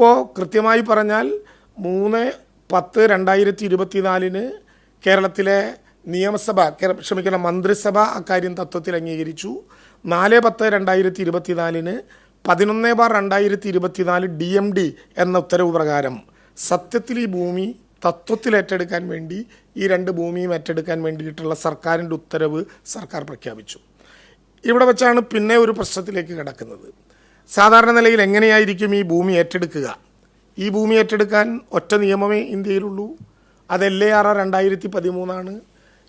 ഇപ്പോൾ കൃത്യമായി പറഞ്ഞാൽ മൂന്ന് പത്ത് രണ്ടായിരത്തി ഇരുപത്തിനാലിന് കേരളത്തിലെ നിയമസഭ ക്ഷമിക്കണം മന്ത്രിസഭ അക്കാര്യം തത്വത്തിൽ അംഗീകരിച്ചു. നാല് പത്ത് രണ്ടായിരത്തി ഇരുപത്തിനാലിന് പതിനൊന്ന് ബാർ രണ്ടായിരത്തി ഇരുപത്തിനാല് ഡി എം ഡി എന്ന ഉത്തരവ് പ്രകാരം സത്യത്തിൽ ഈ ഭൂമി തത്വത്തിൽ ഏറ്റെടുക്കാൻ വേണ്ടി ഈ രണ്ട് ഭൂമിയും ഏറ്റെടുക്കാൻ വേണ്ടിയിട്ടുള്ള സർക്കാരിന്റെ ഉത്തരവ് സർക്കാർ പ്രഖ്യാപിച്ചു. ഇവിടെ വെച്ചാണ് പിന്നെ ഒരു പ്രശ്നത്തിലേക്ക് കിടക്കുന്നത്. സാധാരണ നിലയിൽ എങ്ങനെയായിരിക്കും ഈ ഭൂമി ഏറ്റെടുക്കുക? ഈ ഭൂമി ഏറ്റെടുക്കാൻ ഒറ്റ നിയമമേ ഇന്ത്യയിലുള്ളൂ. അത് എൽ എ ആർ ആർ രണ്ടായിരത്തി പതിമൂന്നാണ്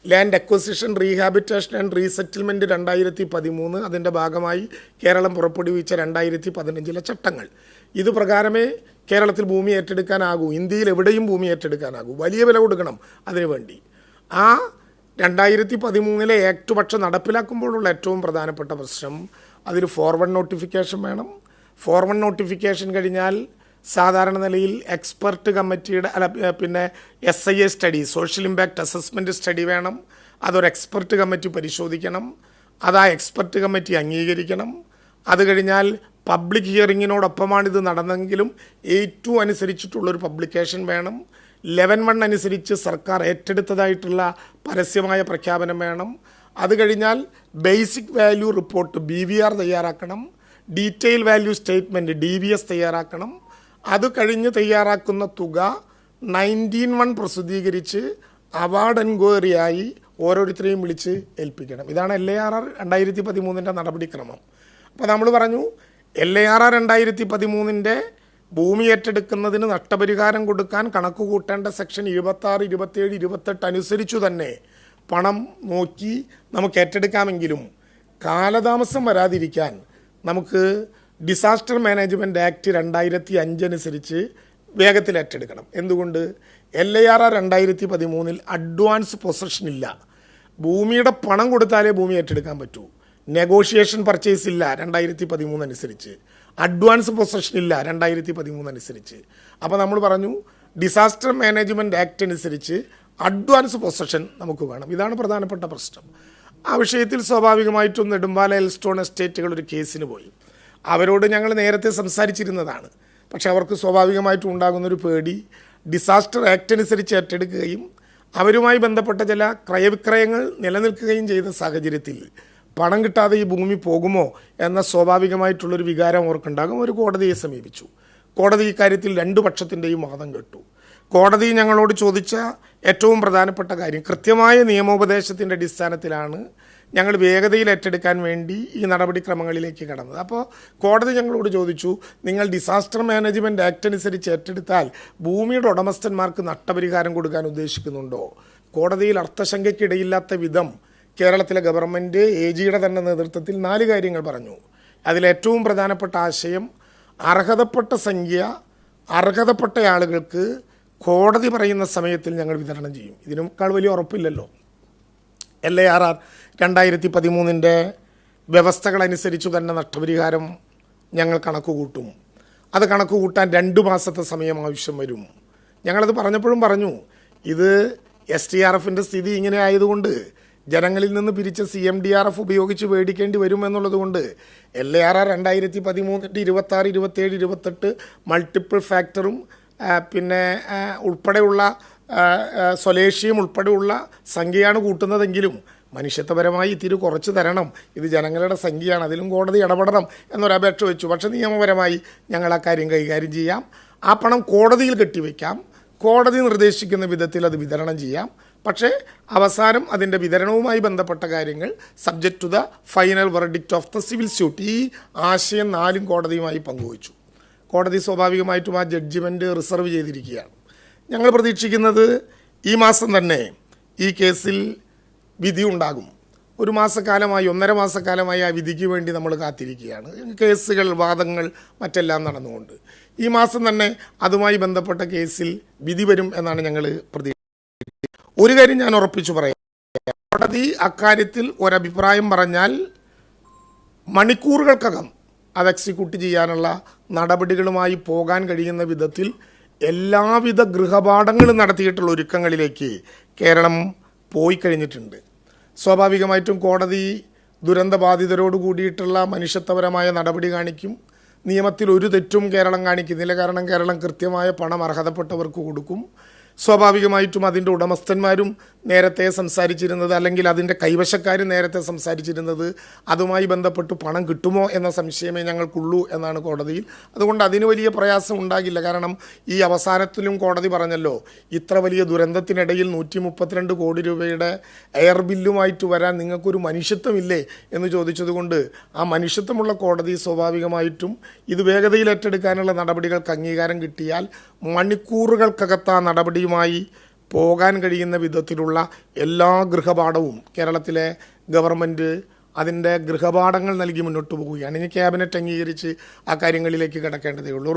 land acquisition rehabilitation and resettlement രണ്ടായിരത്തി പതിമൂന്ന് അതിന്റെ ഭാഗമായി കേരളം പുറപ്പെടുവിച്ച രണ്ടായിരത്തി പതിനഞ്ചിലെ ചട്ടങ്ങൾ. ഇത് പ്രകാരമേ കേരളത്തിൽ ഭൂമി ഏറ്റെടുക്കാനാകൂ. ഇന്ത്യയിൽ എവിടെയും ഭൂമി ഏറ്റെടുക്കാനാകൂ. വലിയ വില കൊടുക്കണം അതിനുവേണ്ടി ആ രണ്ടായിരത്തി പതിമൂന്നിലെ ആക്ട് പക്ഷെ നടപ്പിലാക്കുമ്പോഴുള്ള ഏറ്റവും പ്രധാനപ്പെട്ട പ്രശ്നം അതിൽ ഫോർവേഡ് നോട്ടിഫിക്കേഷൻ വേണം. ഫോർവേഡ് നോട്ടിഫിക്കേഷൻ കഴിഞ്ഞാൽ സാധാരണ നിലയിൽ എക്സ്പെർട്ട് കമ്മിറ്റിയുടെ അല്ല പിന്നെ S I A study social impact assessment study വേണം. അതൊരു എക്സ്പെർട്ട് കമ്മിറ്റി പരിശോധിക്കണം. അത് ആ എക്സ്പെർട്ട് കമ്മിറ്റി അംഗീകരിക്കണം. അത് കഴിഞ്ഞാൽ പബ്ലിക് ഹിയറിങ്ങിനോടൊപ്പമാണ് ഇത് നടന്നെങ്കിലും ടു അനുസരിച്ചിട്ടുള്ളൊരു പബ്ലിക്കേഷൻ വേണം. ലെവൻ വൺ അനുസരിച്ച് സർക്കാർ ഏറ്റെടുത്തതായിട്ടുള്ള പരസ്യമായ പ്രഖ്യാപനം വേണം. അത് കഴിഞ്ഞാൽ basic value report B V R തയ്യാറാക്കണം. Detail value statement D V S തയ്യാറാക്കണം. അത് കഴിഞ്ഞ് തയ്യാറാക്കുന്ന തുക നയന്റീൻ വൺ പ്രസിദ്ധീകരിച്ച് അവാർഡ് എൻക്വയറിയായി ഓരോരുത്തരെയും വിളിച്ച് ഏൽപ്പിക്കണം. ഇതാണ് എൽ എ ആർ ആർ രണ്ടായിരത്തി പതിമൂന്നിന്റെ നടപടിക്രമം. അപ്പോൾ നമ്മൾ പറഞ്ഞു എൽ എ ആർ ആർ രണ്ടായിരത്തി പതിമൂന്നിന്റെ ഭൂമി ഏറ്റെടുക്കുന്നതിന് നഷ്ടപരിഹാരം കൊടുക്കാൻ കണക്ക് കൂട്ടേണ്ട സെക്ഷൻ ഇരുപത്താറ് ഇരുപത്തേഴ് ഇരുപത്തെട്ട് അനുസരിച്ചു തന്നെ പണം നോക്കി നമുക്ക് ഏറ്റെടുക്കാമെങ്കിലും കാലതാമസം വരാതിരിക്കാൻ നമുക്ക് ഡിസാസ്റ്റർ മാനേജ്മെന്റ് ആക്ട് രണ്ടായിരത്തി അഞ്ചനുസരിച്ച് വേഗത്തിൽ ഏറ്റെടുക്കണം. എന്തുകൊണ്ട്? എൽ ഐ ആർ ആർ രണ്ടായിരത്തി പതിമൂന്നിൽ അഡ്വാൻസ് പൊസഷൻ ഇല്ല. ഭൂമിയുടെ പണം കൊടുത്താലേ ഭൂമി ഏറ്റെടുക്കാൻ പറ്റൂ. നെഗോഷിയേഷൻ പർച്ചേസ് ഇല്ല രണ്ടായിരത്തി പതിമൂന്ന് അനുസരിച്ച് അഡ്വാൻസ് പൊസഷൻ ഇല്ല രണ്ടായിരത്തി പതിമൂന്ന് അനുസരിച്ച് അപ്പോൾ നമ്മൾ പറഞ്ഞു ഡിസാസ്റ്റർ മാനേജ്മെന്റ് ആക്ട് അനുസരിച്ച് അഡ്വാൻസ് പൊസഷൻ നമുക്ക് വേണം. ഇതാണ് പ്രധാനപ്പെട്ട പ്രശ്നം. ആ വിഷയത്തിൽ സ്വാഭാവികമായിട്ടും നെടുമ്പാല എൽസ്റ്റോൺ എസ്റ്റേറ്റുകൾ ഒരു കേസിന് പോയി. അവരോട് ഞങ്ങൾ നേരത്തെ സംസാരിച്ചിരുന്നതാണ്. പക്ഷേ അവർക്ക് സ്വാഭാവികമായിട്ടും ഉണ്ടാകുന്നൊരു പേടി ഡിസാസ്റ്റർ ആക്ട് അനുസരിച്ച് ഏറ്റെടുക്കുകയും അവരുമായി ബന്ധപ്പെട്ട ചില ക്രയവിക്രയങ്ങൾ നിലനിൽക്കുകയും ചെയ്ത സാഹചര്യത്തിൽ പണം കിട്ടാതെ ഈ ഭൂമി പോകുമോ എന്ന സ്വാഭാവികമായിട്ടുള്ളൊരു വികാരം അവർക്കുണ്ടാകും. ഒരു കോടതിയെ സമീപിച്ചു. കോടതി ഇക്കാര്യത്തിൽ രണ്ടു പക്ഷത്തിന്റെയും വാദം കേട്ടു. കോടതി ഞങ്ങളോട് ചോദിച്ച ഏറ്റവും പ്രധാനപ്പെട്ട കാര്യം കൃത്യമായ നിയമോപദേശത്തിന്റെ അടിസ്ഥാനത്തിലാണ് ഞങ്ങൾ വേഗതയിൽ ഏറ്റെടുക്കാൻ വേണ്ടി ഈ നടപടിക്രമങ്ങളിലേക്ക് കടന്നത്. അപ്പോൾ കോടതി ഞങ്ങളോട് ചോദിച്ചു നിങ്ങൾ ഡിസാസ്റ്റർ മാനേജ്മെന്റ് ആക്ട് അനുസരിച്ച് ഏറ്റെടുത്താൽ ഭൂമിയുടെ ഉടമസ്ഥന്മാർക്ക് നഷ്ടപരിഹാരം കൊടുക്കാൻ ഉദ്ദേശിക്കുന്നുണ്ടോ? കോടതിയിൽ അർത്ഥശങ്കയ്ക്കിടയില്ലാത്ത വിധം കേരളത്തിലെ ഗവൺമെന്റ് എ ജിയുടെ തന്നെ നേതൃത്വത്തിൽ നാല് കാര്യങ്ങൾ പറഞ്ഞു. അതിലേറ്റവും പ്രധാനപ്പെട്ട ആശയം അർഹതപ്പെട്ട സംഖ്യ അർഹതപ്പെട്ട ആളുകൾക്ക് കോടതി പറയുന്ന സമയത്തിൽ ഞങ്ങൾ വിതരണം ചെയ്യും. ഇതിനേക്കാൾ വലിയ ഉറപ്പില്ലല്ലോ. എൽ എ ആർ ആർ രണ്ടായിരത്തി പതിമൂന്നിന്റെ വ്യവസ്ഥകളനുസരിച്ച് തന്നെ നഷ്ടപരിഹാരം ഞങ്ങൾ കണക്ക് കൂട്ടും അത് കണക്ക് കൂട്ടാൻ രണ്ട് മാസത്തെ സമയം ആവശ്യം വരും. ഞങ്ങളത് പറഞ്ഞപ്പോഴും പറഞ്ഞു ഇത് എസ് ടി ആർ എഫിന്റെ സ്ഥിതി ഇങ്ങനെ ആയതുകൊണ്ട് ജനങ്ങളിൽ നിന്ന് പിരിച്ച C M D R F ഉപയോഗിച്ച് മേടിക്കേണ്ടി വരും എന്നുള്ളത് കൊണ്ട് എൽ എ ആർ ആർ രണ്ടായിരത്തി പതിമൂന്നിന്റെ ഇരുപത്താറ് ഇരുപത്തേഴ് ഇരുപത്തെട്ട് മൾട്ടിപ്പിൾ ഫാക്ടറും പിന്നെ ഉൾപ്പെടെയുള്ള ആ, ഉൾപ്പെടെയുള്ള സംഖ്യയാണ് കൂട്ടുന്നതെങ്കിലും മനുഷ്യത്വപരമായി ഇത്തിരി കുറച്ച് തരണം. ഇത് ജനങ്ങളുടെ സംഖ്യയാണ്. അതിലും കോടതി ഇടപെടണം എന്നൊരപേക്ഷ വെച്ചു. പക്ഷേ നിയമപരമായി ഞങ്ങൾ ആ കാര്യം കൈകാര്യം ചെയ്യാം. ആ പണം കോടതിയിൽ കെട്ടിവെക്കാം. കോടതി നിർദ്ദേശിക്കുന്ന വിധത്തിൽ അത് വിതരണം ചെയ്യാം. പക്ഷേ അവസാനം അതിന്റെ വിതരണവുമായി ബന്ധപ്പെട്ട കാര്യങ്ങൾ subject to the final verdict of the civil suit ഈ ആശയം നാലും കോടതിയുമായി പങ്കുവച്ചു. കോടതി സ്വാഭാവികമായിട്ടും ആ ജഡ്ജിമെന്റ് റിസർവ് ചെയ്തിരിക്കുകയാണ്. ഞങ്ങൾ പ്രതീക്ഷിക്കുന്നത് ഈ മാസം തന്നെ ഈ കേസിൽ വിധി ഉണ്ടാകും. ഒരു മാസക്കാലമായി ഒന്നര മാസക്കാലമായി ആ വിധിക്ക് വേണ്ടി നമ്മൾ കാത്തിരിക്കുകയാണ്. കേസുകൾ വാദങ്ങൾ മറ്റെല്ലാം നടന്നുകൊണ്ട്. ഈ മാസം തന്നെ അതുമായി ബന്ധപ്പെട്ട കേസിൽ വിധി വരും എന്നാണ് ഞങ്ങൾ പ്രതീക്ഷിക്കുന്നത്. ഒരു കാര്യം ഞാൻ ഉറപ്പിച്ചു പറയാം. കോടതി അക്കാര്യത്തിൽ ഒരഭിപ്രായം പറഞ്ഞാൽ മണിക്കൂറുകൾക്കകം അത് എക്സിക്യൂട്ട് ചെയ്യാനുള്ള നടപടികളുമായി പോകാൻ കഴിയുന്ന വിധത്തിൽ എല്ലാവിധ ഗൃഹപാഠങ്ങളും നടത്തിയിട്ടുള്ള ഒരുക്കങ്ങളിലേക്ക് കേരളം പോയി കഴിഞ്ഞിട്ടുണ്ട്. സ്വാഭാവികമായിട്ടും കോടതി ദുരന്തബാധിതരോട് കൂടിയിട്ടുള്ള മനുഷ്യത്വപരമായ നടപടി കാണിക്കും. നിയമത്തിൽ ഒരു തെറ്റും കേരളം കാണിക്കുന്നില്ല. കാരണം കേരളം കൃത്യമായ പണം അർഹതപ്പെട്ടവർക്ക് കൊടുക്കും. സ്വാഭാവികമായിട്ടും അതിന്റെ ഉടമസ്ഥന്മാരും നേരത്തെ സംസാരിച്ചിരുന്നത് അല്ലെങ്കിൽ അതിന്റെ കൈവശക്കാരും നേരത്തെ സംസാരിച്ചിരുന്നത് അതുമായി ബന്ധപ്പെട്ട് പണം കിട്ടുമോ എന്ന സംശയമേ ഞങ്ങൾക്കുള്ളൂ എന്നാണ് കോടതിയിൽ. അതുകൊണ്ട് അതിന് വലിയ പ്രയാസം ഉണ്ടാകില്ല. കാരണം ഈ അവസാനത്തിലും കോടതി പറഞ്ഞല്ലോ ഇത്ര വലിയ ദുരന്തത്തിനിടയിൽ നൂറ്റി മുപ്പത്തിരണ്ട് കോടി രൂപയുടെ എയർ ബില്ലുമായിട്ട് വരാൻ നിങ്ങൾക്കൊരു മനുഷ്യത്വമില്ലേ എന്ന് ചോദിച്ചതുകൊണ്ട് ആ മനുഷ്യത്വമുള്ള കോടതി സ്വാഭാവികമായിട്ടും ഇത് വേഗതയിൽ ഏറ്റെടുക്കാനുള്ള നടപടികൾക്ക് അംഗീകാരം കിട്ടിയാൽ മണിക്കൂറുകൾക്കകത്ത് ആ നടപടിയുമായി പോകാൻ കഴിയുന്ന വിധത്തിലുള്ള എല്ലാ ഗൃഹപാഠവും കേരളത്തിലെ ഗവൺമെന്റ് അതിന്റെ ഗൃഹപാഠങ്ങൾ നൽകി മുന്നോട്ട് പോവുകയാണ്. ഇനി ക്യാബിനറ്റ് അംഗീകരിച്ച് ആ കാര്യങ്ങളിലേക്ക് കിടക്കേണ്ടതേ ഉള്ളൂ.